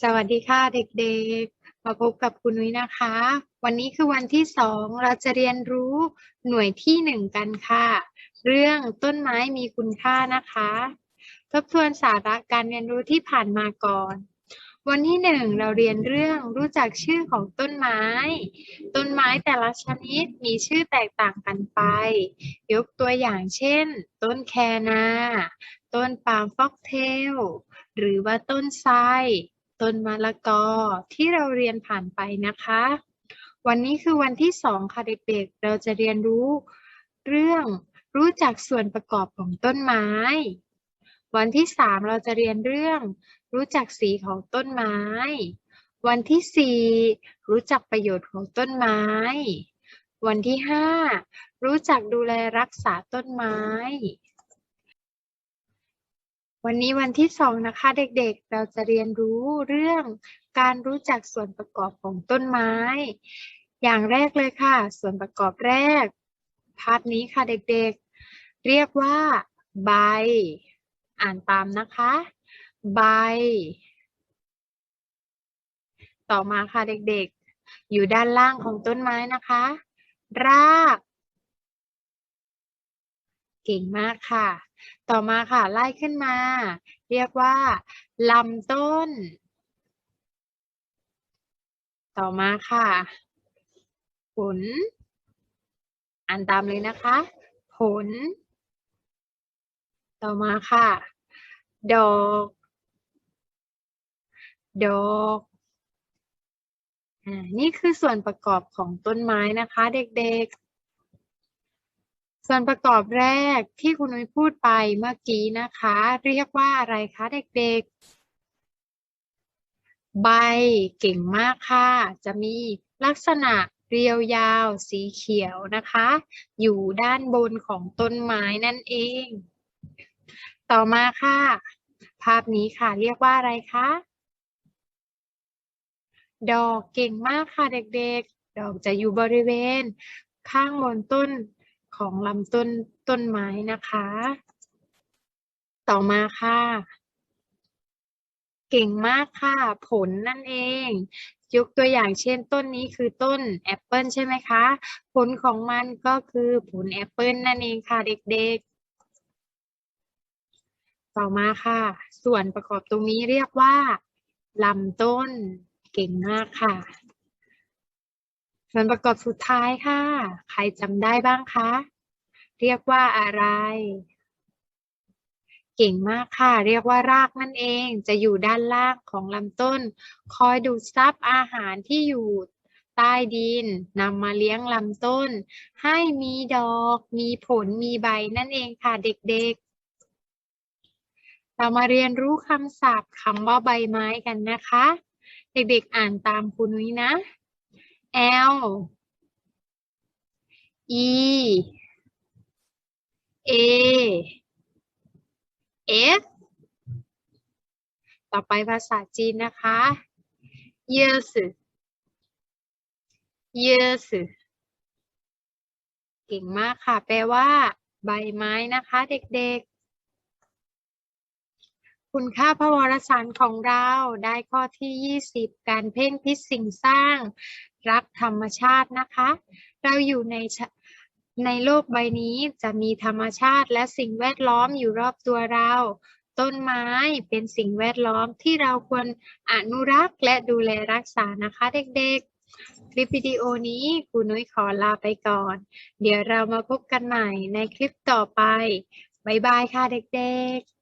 สวัสดีค่ะเด็กๆ มาพบกับคุณนุ้ยนะคะ วันนี้คือวันที่สองเราจะเรียนรู้หน่วยที่หนึ่งกันค่ะ เรื่องต้นไม้มีคุณค่านะคะ ทบทวนสาระการเรียนรู้ที่ผ่านมาก่อน วันที่หนึ่งเราเรียนเรื่องรู้จักชื่อของต้นไม้ ต้นไม้แต่ละชนิดมีชื่อแตกต่างกันไป ยกตัวอย่างเช่น ต้นแคนา ต้นปาล์มฟอกเทล หรือว่าต้นไทร ต้นมะละกอที่เราเรียนผ่านไปนะคะ วันนี้คือวันที่สองค่ะเด็กๆ เราจะเรียนรู้เรื่องรู้จักส่วนประกอบของต้นไม้ วันที่สามเราจะเรียนเรื่อง รู้จักสีของต้นไม้ วันที่สี่รู้จักประโยชน์ของต้นไม้ วันที่ห้ารู้จักดูแลรักษาต้นไม้ วันนี้วันที่สองนะคะเด็กๆ เราจะเรียนรู้เรื่องการรู้จักส่วนประกอบของต้นไม้ อย่างแรกเลยค่ะ ส่วนประกอบแรก ภาพนี้ค่ะเด็กๆ เรียกว่า ใบ อ่านตามนะคะ ใบ ต่อมาค่ะเด็กๆ อยู่ด้านล่างของต้นไม้นะคะ ราก เก่งมากค่ะ ต่อมาค่ะ ไล่ขึ้นมา เรียกว่าลำต้น ต่อมาค่ะ ผล อ่านตามเลยนะคะ ผล ต่อมาค่ะ ดอก ดอกอ่านี่คือส่วนประกอบของต้นไม้นะคะ เด็กๆ ส่วนประกอบแรกที่คุณนุ้ยพูดไปเมื่อกี้นะคะ เรียกว่าอะไรคะเด็กๆ ใบเก่งมากค่ะ จะมีลักษณะเรียวยาวสีเขียวนะคะ อยู่ด้านบนของต้นไม้นั่นเอง ต่อมาค่ะ ภาพนี้ค่ะเรียกว่าอะไรคะ ดอกเก่งมากค่ะเด็กๆ ดอกจะอยู่บริเวณข้างบนต้น ของลำต้นต้นไม้นะคะ ต่อมาค่ะ เก่งมากค่ะ ผลนั่นเอง ยกตัวอย่างเช่นต้นนี้คือต้นแอปเปิลใช่ไหมคะ ผลของมันก็คือผลแอปเปิลนั่นเองค่ะเด็กๆ ต่อมาค่ะ ส่วนประกอบตรงนี้เรียกว่าลำต้นเก่งมากค่ะ ส่วนประกอบสุดท้ายค่ะ ใครจำได้บ้างคะ เรียกว่าอะไร เก่งมากค่ะ เรียกว่ารากนั่นเอง จะอยู่ด้านล่างของลำต้น คอยดูดซับอาหารที่อยู่ใต้ดินนำมาเลี้ยงลำต้น ให้มีดอก มีผล มีใบนั่นเองค่ะเด็กๆ เรามาเรียนรู้คำศัพท์คำว่าใบไม้กันนะคะ เด็กๆอ่านตามคุณนุ้ยนะ L E A F ต่อไปภาษาจีนนะคะ Yes Yes เก่งมากค่ะ แปลว่า ใบไม้นะคะ เด็กๆ คุณค่าพระวรสารของเราได้ข้อที่ 20 การเพ่งพิษสิ่งสร้าง รักธรรมชาตินะคะ เราอยู่ในในโลกใบนี้จะมีธรรมชาติและสิ่งแวดล้อมอยู่รอบตัวเรา ต้นไม้เป็นสิ่งแวดล้อมที่เราควรอนุรักษ์และดูแลรักษานะคะเด็กๆ คลิปวิดีโอนี้ครูนุ้ยขอลาไปก่อน เดี๋ยวเรามาพบกันใหม่ในคลิปต่อไป บ๊ายบายค่ะเด็กๆ